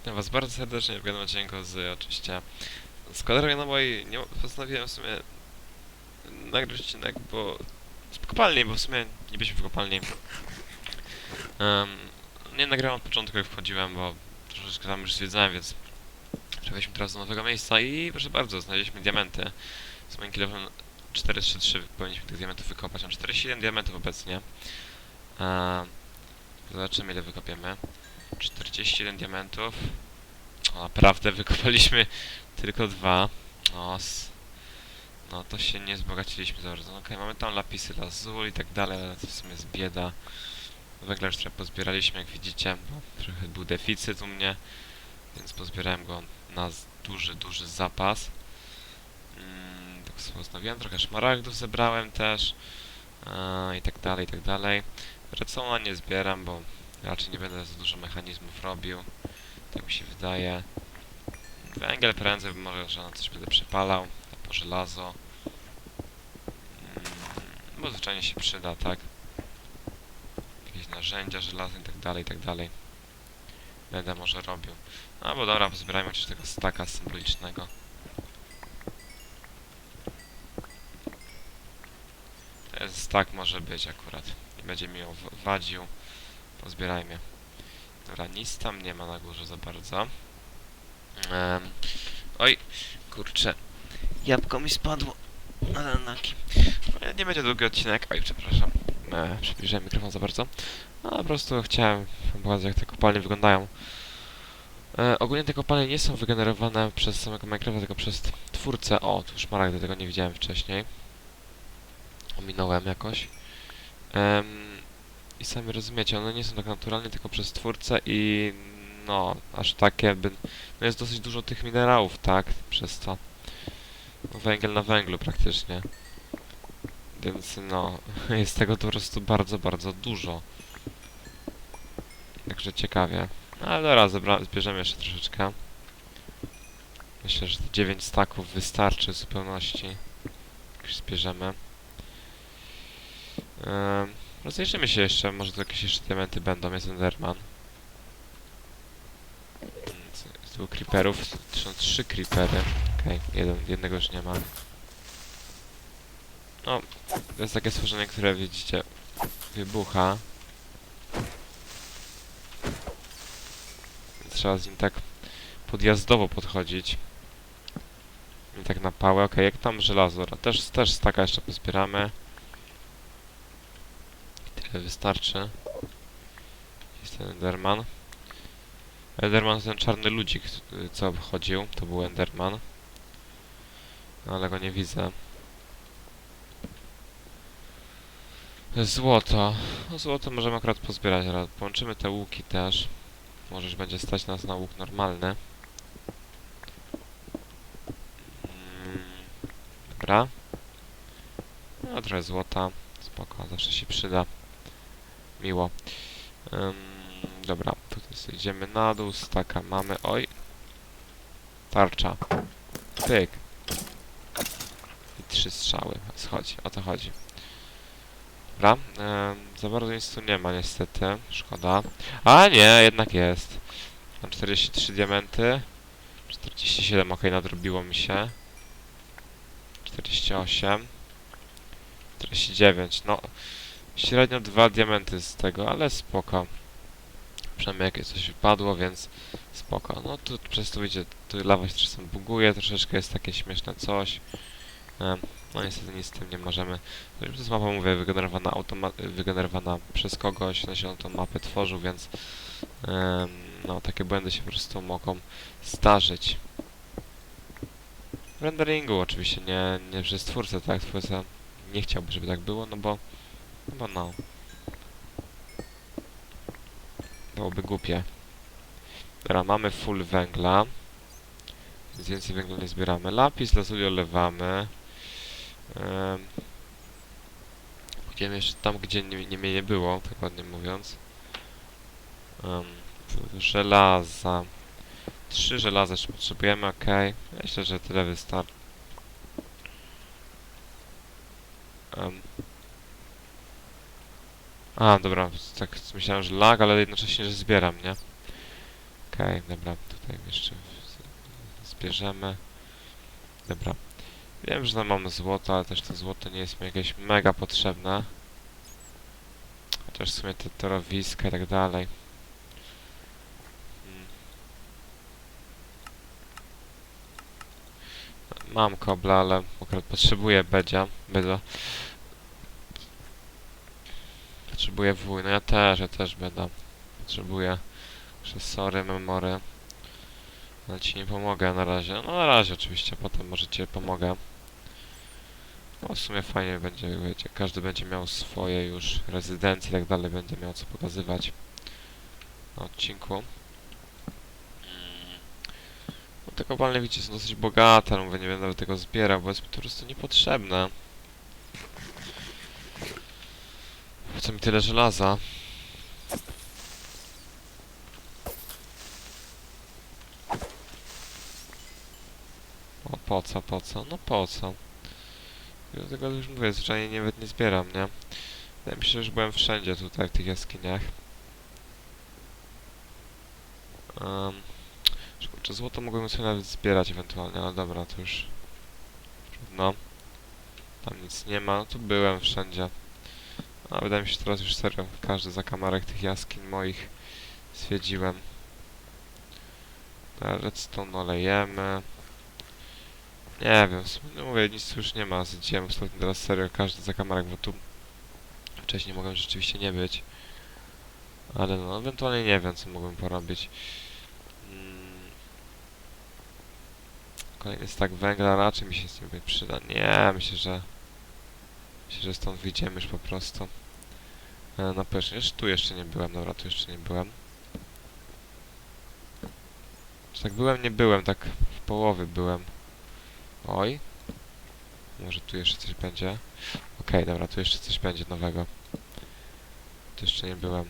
Witam was bardzo serdecznie w kolejnym z oczywiście z bo i nie postanowiłem w sumie nagrać odcinek, bo w kopalni, bo w sumie nie byliśmy w kopalni. Em, nie nagrałem od początku jak wchodziłem, bo troszeczkę tam już zwiedzałem, więc przebyliśmy teraz do nowego miejsca i proszę bardzo, znaleźliśmy diamenty. Z moim kilofem 433 powinniśmy tych diamentów wykopać. Mam 47 diamentów obecnie. Em, zobaczymy ile wykopiemy. 41 diamentów. O, naprawdę wykopaliśmy tylko dwa. O, s- no to się nie wzbogaciliśmy za bardzo. No Okej, mamy tam lapisy lazuli i tak dalej, ale to w sumie jest bieda. Węgla już trochę pozbieraliśmy, jak widzicie, bo trochę był deficyt u mnie, więc pozbierałem go na duży, duży zapas. Mm, tak sobie ustawiłem, trochę szmaragdów zebrałem też e, i tak dalej, i tak dalej. Redstone'a nie zbieram, bo raczej nie będę za dużo mechanizmów robił. Tak mi się wydaje. Węgiel prędzej, może, że na coś będę przepalał. Albo żelazo. Mm, bo zwyczajnie się przyda, tak? Jakieś narzędzia żelazne i tak dalej, i tak dalej. Będę może robił. No bo dobra, pozbierajmy chociaż tego staka symbolicznego. Stak może być akurat. Nie będzie mi wadził. Pozbierajmy. Dobra, nic tam nie ma na górze za bardzo. Em, oj, kurczę. Jabłko mi spadło. Ale naki. E, Nie będzie długi odcinek. Oj, przepraszam. E, mikrofon za bardzo. No, po prostu chciałem pokazać, jak te kopalnie wyglądają. E, ogólnie te kopalnie nie są wygenerowane przez samego Minecrafta, tylko przez twórcę. O, tu szmaragdy, tego nie widziałem wcześniej. Ominąłem jakoś. Em, i sami rozumiecie, one nie są tak naturalnie, tylko przez twórcę i no, aż tak jakby, no jest dosyć dużo tych minerałów, tak, przez to. No, węgiel na węglu praktycznie. Więc no, jest tego po prostu bardzo, bardzo dużo. Także ciekawie. No, Ale dobra, zebra- zbierzemy jeszcze troszeczkę. Myślę, że 9 staków wystarczy w zupełności. Jak już zbierzemy. Em, Rozejrzymy się jeszcze, może tu jakieś jeszcze diamenty będą, jest Enderman. Co- Tu creeperów, są trzy creepery. Okej, jeden, jednego już nie ma. No, to jest takie stworzenie, które widzicie, wybucha. Trzeba z nim tak podjazdowo podchodzić. I tak na pałę, okej, jak tam żelazo, też, też staka jeszcze pozbieramy. Wystarczy. Jest ten Enderman. Enderman to ten czarny ludzik, co obchodził. To był Enderman. No, ale go nie widzę. Złoto. No, złoto możemy akurat pozbierać. Połączymy te łuki też. Może już będzie stać nas na łuk normalny. Mm, Dobra. No, trochę złota. Spoko, zawsze się przyda. Miło. Ym, dobra, tutaj idziemy na dół, staka mamy. Oj! Tarcza. Pyk. I trzy strzały. Schodzi, o to chodzi. Dobra, ym, za bardzo nic tu nie ma niestety. Szkoda. A nie, jednak jest. Mam 43 diamenty. 47, ok, nadrobiło mi się. 48. 49, no średnio dwa diamenty z tego, ale spoko. Przynajmniej jakieś coś wypadło, więc spoko. No tu przez to widzicie, tu lawa się czasem buguje, troszeczkę jest takie śmieszne coś. No niestety nic z tym nie możemy. To jest mapa, mówię, wygenerowana, wygenerowana przez kogoś, się on tą mapę tworzył, więc no takie błędy się po prostu mogą zdarzyć. W renderingu oczywiście, nie, nie przez twórcę, tak? Twórca nie chciałby, żeby tak było, no bo bo no. Byłoby głupie. Dobra, mamy full węgla. Więc więcej węgla nie zbieramy. Lapis lazuli olewamy. Um, pójdziemy jeszcze tam, gdzie nie, nie mnie nie było, tak ładnie mówiąc. Żelaza. Trzy żelaza jeszcze potrzebujemy, ok. Myślę, że tyle wystarczy. Um, A, dobra, tak myślałem, że lag, ale jednocześnie, że zbieram, nie? Okej, dobra, tutaj jeszcze zbierzemy. Dobra. Wiem, że mamy złoto, ale też to złoto nie jest mi jakieś mega potrzebne. Chociaż w sumie te torowiska i tak dalej. Mm. Mam kobla, ale akurat potrzebuję bedzia. Beda. Potrzebuję wuj. No ja też, ja też beda. Potrzebuję przesory, memory. Ale ci nie pomogę na razie. No na razie oczywiście, potem może ci pomogę. No w sumie fajnie będzie, wiecie, każdy będzie miał swoje już rezydencje i tak dalej, będzie miał co pokazywać na odcinku. Mm. No te kopalnie widzicie są dosyć bogate, ale mówię, nie będę tego zbierał, bo jest mi po prostu niepotrzebne. Po co mi tyle żelaza? O, po co, po co? No po co? Ja tego już mówię, zwyczajnie nawet nie zbieram, nie? Wydaje mi się, że byłem wszędzie tutaj, w tych jaskiniach. Um, kurczę, złoto mogłem sobie nawet zbierać ewentualnie, ale dobra, to już... Trudno. Tam nic nie ma, no tu byłem wszędzie. A wydaje mi się, że teraz już serio każdy zakamarek tych jaskiń moich zwiedziłem. Redstone olejemy. Nie wiem, no mówię, nic już nie ma, zwiedziłem ostatnio teraz serio każdy zakamarek, bo tu wcześniej mogłem rzeczywiście nie być. Ale no, ewentualnie nie wiem, co mogłem porobić. Mm. Kolejny stak węgla raczej mi się z tym przyda. Nie, myślę, że... Myślę, że stąd wyjdziemy już po prostu. E, pewno, jeszcze tu jeszcze nie byłem, dobra, tu jeszcze nie byłem. Czy tak byłem, nie byłem, tak w połowie byłem. Oj. Może tu jeszcze coś będzie. Okej, dobra, tu jeszcze coś będzie nowego. Tu jeszcze nie byłem.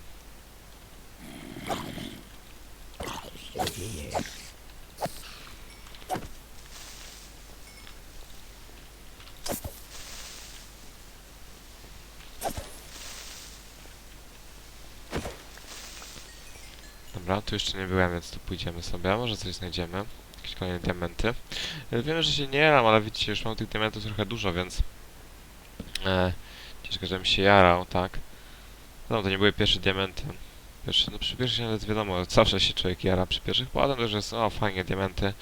Dobra, tu jeszcze nie byłem, więc tu pójdziemy sobie. Może coś znajdziemy. Jakieś kolejne diamenty. E, Wiem, że się nie jaram, ale widzicie, już mam tych diamentów trochę dużo, więc... E, ciężko, żebym się jarał, tak? No, to nie były pierwsze diamenty. Pierwsze, no przy pierwszych nawet wiadomo, zawsze się człowiek jara przy pierwszych, potem już jest, o fajnie, diamenty.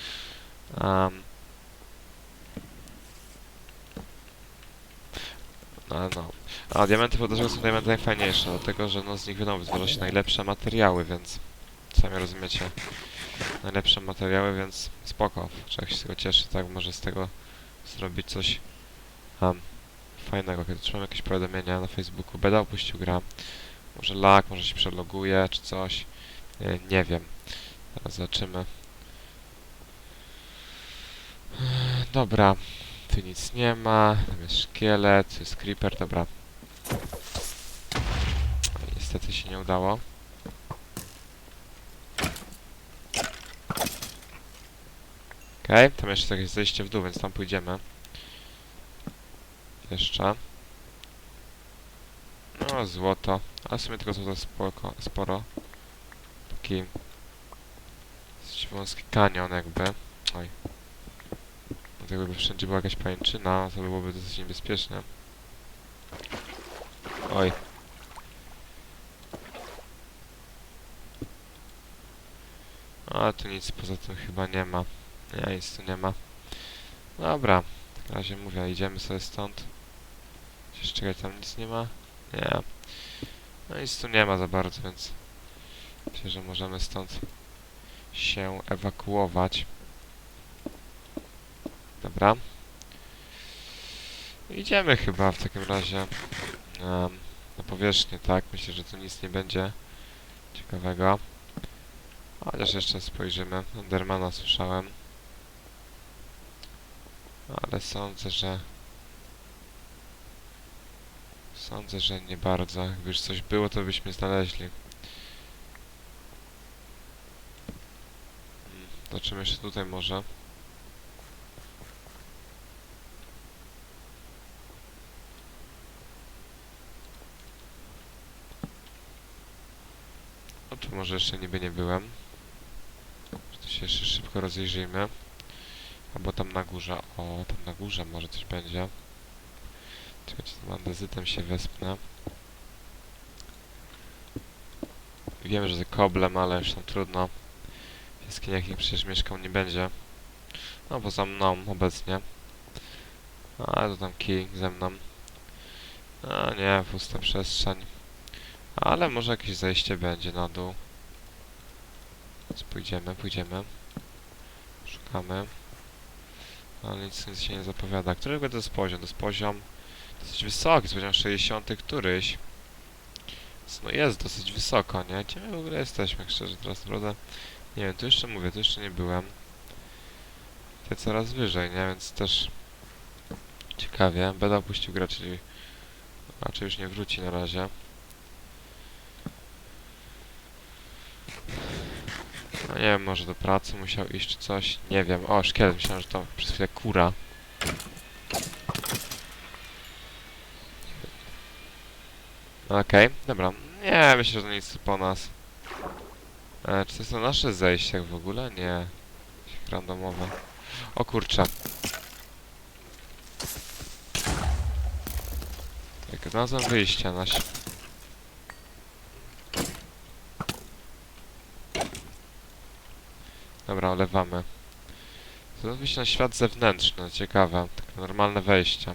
Um, no, no. A diamenty podejrzewam są diamenty najfajniejsze, dlatego że no z nich wiadomo wytwarza się najlepsze materiały, więc sami rozumiecie. Najlepsze materiały, więc spoko. Człowiek się z tego cieszy, tak? Może z tego zrobić coś um, fajnego. Kiedy trzymam jakieś powiadomienia na Facebooku, Beda opuścił gra. Może lag, może się przeloguje, czy coś. Nie, nie wiem. Teraz zobaczymy. Dobra. Tu nic nie ma. Tam jest szkielet, tu jest creeper, dobra. Niestety się nie udało. Okej, tam jeszcze jakieś zejście w dół, więc tam pójdziemy. Jeszcze. No, złoto. Ale w sumie tego złota spoko, sporo. Taki... Wąski kanion jakby. Oj. No to jakby wszędzie była jakaś pajęczyna, to byłoby dosyć niebezpieczne. Oj. A tu nic poza tym chyba nie ma. Nie, nic tu nie ma. Dobra, w takim razie mówię, idziemy sobie stąd. Chociaż czekaj, tam nic nie ma? Nie. No nic tu nie ma za bardzo, więc myślę, że możemy stąd się ewakuować. Dobra. Idziemy chyba w takim razie em, na powierzchnię, tak? Myślę, że tu nic nie będzie ciekawego. Chociaż jeszcze spojrzymy. Endermana słyszałem. Ale sądzę, że... Sądzę, że nie bardzo. Jakby coś było, to byśmy znaleźli. Mm, Zobaczymy jeszcze tutaj może. No tu może jeszcze niby nie byłem. Tu się jeszcze szybko rozejrzyjmy. Albo tam na górze. O, tam na górze może coś będzie. Czekajcie, z andezytem się wespnę. Wiem, że z koblem, ale już tam trudno. W jaskiniach ich przecież mieszkał nie będzie. No, poza mną obecnie. A, to tam kij ze mną. A nie, pusta przestrzeń. Ale może jakieś zejście będzie na dół. Więc pójdziemy, pójdziemy. Szukamy. Ale nic, nic się nie zapowiada. Którego to jest poziom? To jest poziom dosyć wysoki, jest poziom 60 któryś. No jest dosyć wysoko, nie? Gdzie my w ogóle jesteśmy, szczerze teraz naprawdę? Nie wiem, tu jeszcze mówię, tu jeszcze nie byłem. Te coraz wyżej, nie? Więc też ciekawie. Beda opuścił grę, czyli raczej już nie wróci na razie. No nie wiem, może do pracy musiał iść czy coś. Nie wiem. O, szkielet. Myślałem, że to przez chwilę kura. Okej, dobra. Nie, myślę, że to nic po nas. E, czy to są nasze zejścia w ogóle? Nie. Randomowe. O kurczę. Jak znalazłem wyjście na Dobra, olewamy. Wyjście na świat zewnętrzny, ciekawe. Takie normalne wejście.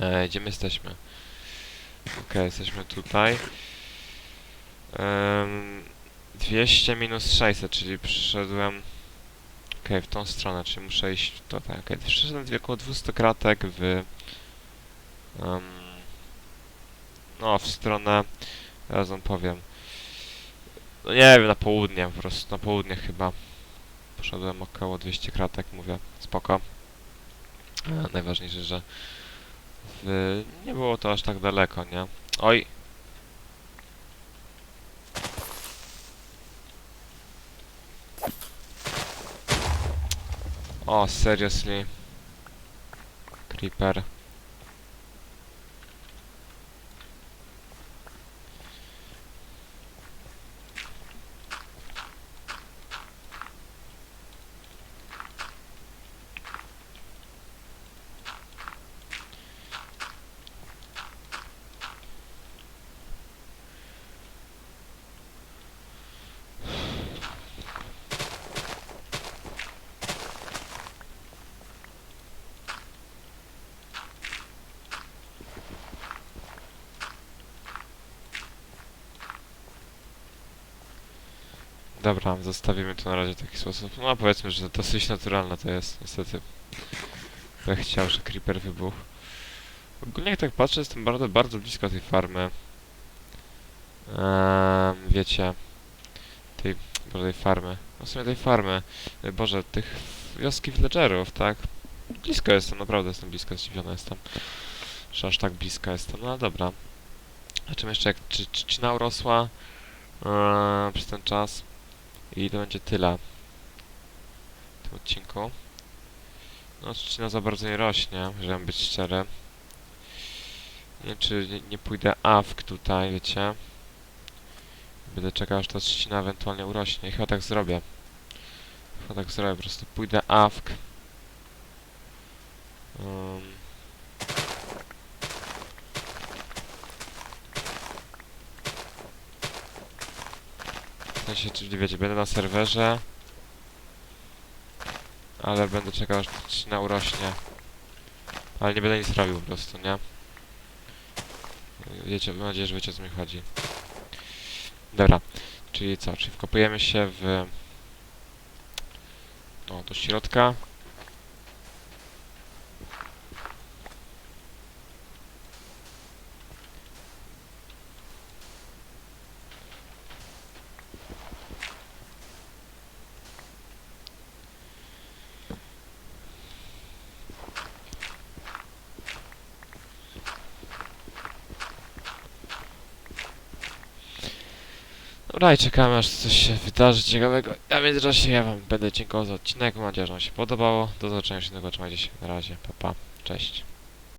E, gdzie my jesteśmy? Okej, jesteśmy tutaj. Em, 200 minus 600, czyli przyszedłem... Okej, w tą stronę, czyli muszę iść tutaj. Okej, przyszedłem dwie- około 200 kratek w... em, no, w stronę... Zaraz wam powiem. No nie wiem, na południe po prostu, na południe chyba. Poszedłem około 200 kratek, mówię, spoko. E, najważniejsze, że nie było to aż tak daleko, nie? Oj! O, seriously. Creeper. Dobra, zostawimy to na razie w taki sposób. No powiedzmy, że dosyć naturalne to jest, niestety. Ja chciał, że creeper wybuchł. Ogólnie jak tak patrzę, jestem bardzo, bardzo blisko tej farmy. Ehm, wiecie, tej, boże, tej farmy. No w sumie tej farmy, e, boże, tych wioski villagerów, tak? Blisko jestem, naprawdę jestem blisko, zdziwiony jestem. Że aż tak blisko jestem, no dobra. Zobaczymy jeszcze, jak, czy, czy, czy urosła eee, przez ten czas. I to będzie tyle w tym odcinku. No, trzcina za bardzo nie rośnie, żeby być szczery. Nie wiem, czy nie, nie pójdę awk tutaj, wiecie. Będę czekał, aż ta trzcina ewentualnie urośnie. I chyba tak zrobię. Chyba tak zrobię, po prostu pójdę awk. Um. W sensie, czyli wiecie, będę na serwerze. Ale będę czekał, aż trzcina urośnie. Ale nie będę nic robił po prostu, nie? Wiecie, mam nadzieję, że wiecie o co mi chodzi. Dobra, czyli co? Czyli wkopujemy się w... No, do środka. Dobra i czekamy aż coś się wydarzy ciekawego. A w międzyczasie ja wam będę dziękował za odcinek. Mam nadzieję, że wam się podobało. Do zobaczenia się innego. Trzymajcie się. Na razie. Pa, pa. Cześć.